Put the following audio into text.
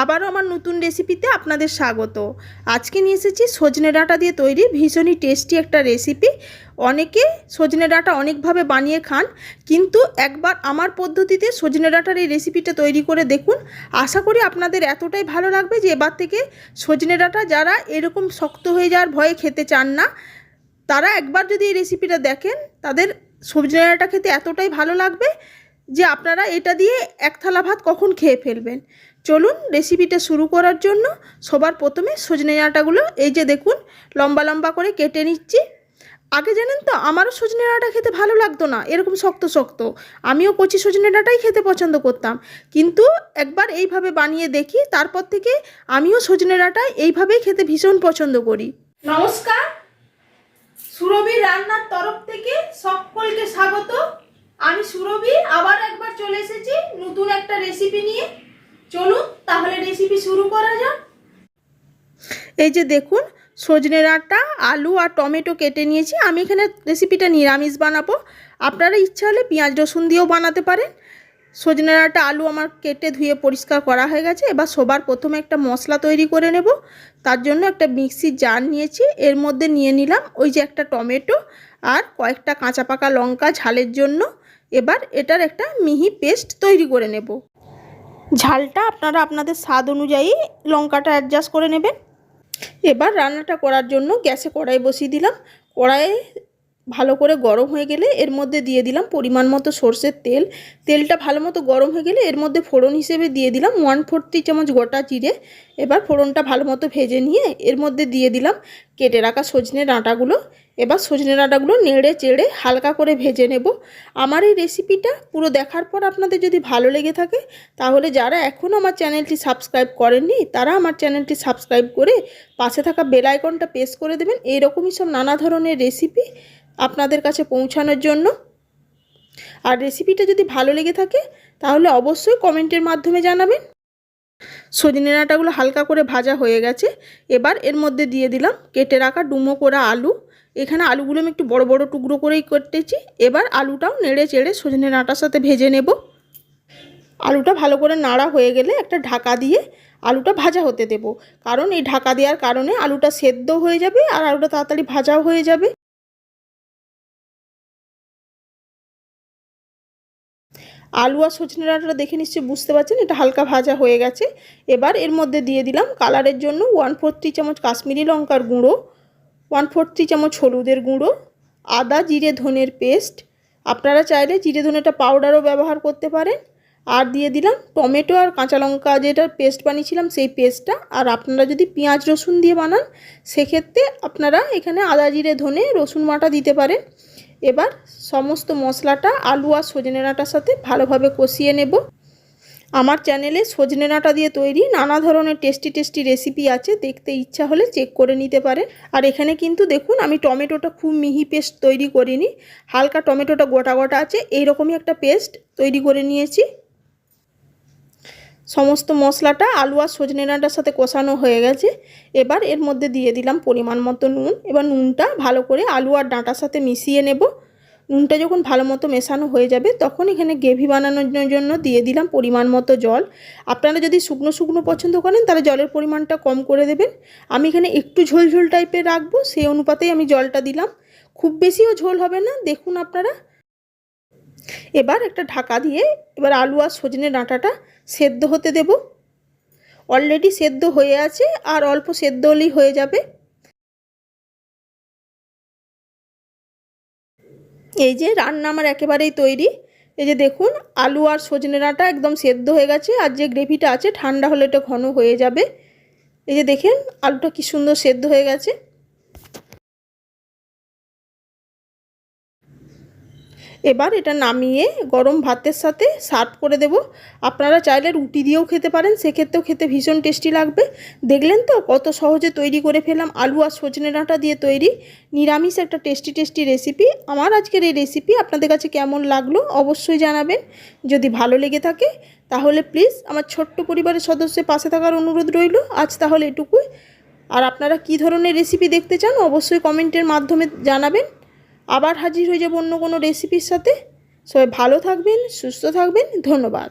আবারও আমার নতুন রেসিপিতে আপনাদের স্বাগত। আজকে নিয়ে এসেছি সজনে ডাঁটা দিয়ে তৈরি ভীষণই টেস্টি একটা রেসিপি অনেকে সজনে ডাঁটা অনেকভাবে বানিয়ে খান, কিন্তু একবার আমার পদ্ধতিতে সজনে ডাঁটার এই রেসিপিটা তৈরি করে দেখুন। আশা করি আপনাদের এতটাই ভালো লাগবে যে এবার থেকে সজনে ডাঁটা যারা এরকম শক্ত হয়ে যাওয়ার ভয়ে খেতে চান না, তারা একবার যদি এই রেসিপিটা দেখেন, তাদের সজনে ডাঁটা খেতে এতটাই ভালো লাগবে যে আপনারা এটা দিয়ে এক থালা ভাত কখন খেয়ে ফেলবেন। চলুন রেসিপিটা শুরু করার জন্য সবার প্রথমে সজনে ডাঁটাগুলো এই যে দেখুন, লম্বা লম্বা করে কেটে নিচ্ছি। আগে জানেন তো, আমারও সজনে ডাঁটা খেতে ভালো লাগতো না, এরকম শক্ত শক্ত। আমিও কচি সজনে ডাঁটাই খেতে পছন্দ করতাম। কিন্তু একবার এইভাবে বানিয়ে দেখি, তারপর থেকে আমিও সজনে ডাঁটা এইভাবেই খেতে ভীষণ পছন্দ করি। নমস্কার। সুরভি রান্নার তরফ থেকে সকলকে স্বাগত। আমি সুরভি, আবার একবার চলে এসেছি নতুন একটা রেসিপি নিয়ে। চলুন, তাহলে রেসিপি শুরু করা যাক। এই যে দেখুন, সজনে ডাঁটা, আলু আর টমেটো কেটে নিয়েছি। আমি এখানে রেসিপিটা নিরামিষ বানাবো। আপনারা ইচ্ছা হলে পেঁয়াজ রসুন দিয়েও বানাতে পারেন। সজনে ডাঁটা, আলু আমার কেটে ধুয়ে পরিষ্কার করা হয়ে গেছে। এবার সবার প্রথমে একটা মশলা তৈরি করে নেব। তার জন্য একটা মিক্সির জার নিয়েছি। এর মধ্যে নিয়ে নিলাম ওই যে একটা টমেটো আর কয়েকটা কাঁচা পাকা লঙ্কা ঝালের জন্য। এবার এটার একটা মিহি পেস্ট তৈরি করে নেব। ঝালটা আপনারা আপনাদের স্বাদ অনুযায়ী লঙ্কাটা অ্যাডজাস্ট করে নেবেন। এবার রান্নাটা করার জন্য গ্যাসে কড়াই বসিয়ে দিলাম। কড়াইয়ে ভালো করে গরম হয়ে গেলে এর মধ্যে দিয়ে দিলাম পরিমাণ মতো সর্ষের তেল। তেলটা ভালো মতো গরম হয়ে গেলে এর মধ্যে ফোড়ন হিসেবে দিয়ে দিলাম ওয়ান ফোর্থ চামচ গোটা জিরে। এবার ফোড়নটা ভালো মতো ভেজে নিয়ে এর মধ্যে দিয়ে দিলাম কেটে রাখা সজনে ডাঁটাগুলো। এবার সজনে ডাঁটাগুলো নেড়ে চেড়ে হালকা করে ভেজে নেব। আমার এই রেসিপিটা পুরো দেখার পর আপনাদের যদি ভালো লেগে থাকে, তাহলে যারা এখনও আমার চ্যানেলটি সাবস্ক্রাইব করেননি, তারা আমার চ্যানেলটি সাবস্ক্রাইব করে পাশে থাকা বেল আইকনটা প্রেস করে দেবেন। এইরকমই সব নানা ধরনের রেসিপি আপনাদের কাছে পৌঁছানোর জন্য। আর রেসিপিটা যদি ভালো লেগে থাকে, তাহলে অবশ্যই কমেন্টের মাধ্যমে জানাবেন। সজনে ডাঁটাগুলো হালকা করে ভাজা হয়ে গেছে। এবার এর মধ্যে দিয়ে দিলাম কেটে রাখা ডুমো করা আলু। এখানে আলুগুলো আমি একটু বড় বড় টুকরো করেই করতেছি এবার আলুটাও নেড়ে চেড়ে সজনে ডাঁটার সাথে ভেজে নেব। আলুটা ভালো করে নাড়া হয়ে গেলে একটা ঢাকা দিয়ে আলুটা ভাজা হতে দেব। কারণ এই ঢাকা দেওয়ার কারণে আলুটা সেদ্ধ হয়ে যাবে আর আলুটা তাড়াতাড়ি ভাজাও হয়ে যাবে। আলু আর সজনে ডাঁটাটা দেখে নিশ্চয়ই বুঝতে পারছেন, এটা হালকা ভাজা হয়ে গেছে। এবার এর মধ্যে দিয়ে দিলাম কালারের জন্য ওয়ান ফোর থ্রি চামচ কাশ্মীরি লঙ্কার গুঁড়ো। ওয়ান ফোর থ্রি চামচ হলুদের গুঁড়ো, আদা, জিরে, ধনের পেস্ট। আপনারা চাইলে জিরে ধনেটা পাউডারও ব্যবহার করতে পারেন। আর দিয়ে দিলাম টমেটো আর কাঁচা লঙ্কা যেটা পেস্ট বানিয়েছিলাম সেই পেস্টটা। আর আপনারা যদি পেঁয়াজ, রসুন দিয়ে বানান, সেক্ষেত্রে আপনারা এখানে আদা, জিরে, ধনে, রসুন বাটা দিতে পারেন। এবার সমস্ত মশলাটা, আলু আর সজনে ডাঁটার সাথে ভালোভাবে কষিয়ে নেব। আমার চ্যানেলে সজনে ডাঁটা দিয়ে তৈরি নানা ধরনের টেস্টি টেস্টি রেসিপি আছে, দেখতে ইচ্ছা হলে চেক করে নিতে পারেন। আর এখানে কিন্তু দেখুন, আমি টমেটোটা খুব মিহি পেস্ট তৈরি করিনি, হালকা টমেটোটা গোটা গোটা আছে, এইরকমই একটা পেস্ট তৈরি করে নিয়েছি। সমস্ত মশলাটা, আলু আর সজনে ডাঁটার সাথে কষানো হয়ে গেছে। এবার এর মধ্যে দিয়ে দিলাম পরিমাণ মতো নুন, এবার নুনটা ভালো করে আলু আর ডাঁটার সাথে মিশিয়ে নেব। নুনটা যখন ভালো মতো মেশানো হয়ে যাবে, তখন এখানে গ্রেভি বানানোর জন্য দিয়ে দিলাম পরিমাণ মতো জল। আপনারা যদি শুকনো শুকনো পছন্দ করেন, তাহলে জলের পরিমাণটা কম করে দেবেন। আমি এখানে একটু ঝোলঝোল টাইপের রাখব, সেই অনুপাতেই আমি জলটা দিলাম। খুব বেশিও ঝোল হবে না, দেখুন আপনারা। এবার একটা ঢাকা দিয়ে এবার আলু আর সজনে ডাঁটাটা সেদ্ধ হতে দেব। অলরেডি সেদ্ধ হয়ে আছে, আর অল্প সেদ্ধ হলেই হয়ে যাবে। এই যে রান্না আমার একেবারেই তৈরি। এই যে দেখুন, আলু আর সজনে ডাঁটা একদম সেদ্ধ হয়ে গেছে আর যে গ্রেভিটা আছে, ঠান্ডা হলে এটা ঘন হয়ে যাবে। এই যে দেখেন, আলুটা কি সুন্দর সেদ্ধ হয়ে গেছে। এবার এটা নামিয়ে গরম ভাতের সাথে সার্ভ করে দেব। আপনারা চাইলে রুটি দিয়েও খেতে পারেন, সেক্ষেত্রেও খেতে ভীষণ টেস্টি লাগবে। দেখলেন তো কত সহজে তৈরি করে ফেলাম, আলু আর সজনে ডাঁটা দিয়ে তৈরি। নিরামিষ একটা টেস্টি টেস্টি রেসিপি আমার আজকের এই রেসিপি আপনাদের কাছে কেমন লাগল অবশ্যই জানাবেন। যদি ভালো লেগে থাকে, তাহলে প্লিজ আমার ছোট্ট পরিবারের সদস্যের পাশে থাকার অনুরোধ রইল। আজ তাহলে এটুকুই। আর আপনারা কি ধরনের রেসিপি দেখতে চান, অবশ্যই কমেন্টের মাধ্যমে জানাবেন। আবার হাজির হয়ে যাব অন্য কোনো রেসিপির সাথে। সবাই ভালো থাকবেন সুস্থ থাকবেন ধন্যবাদ।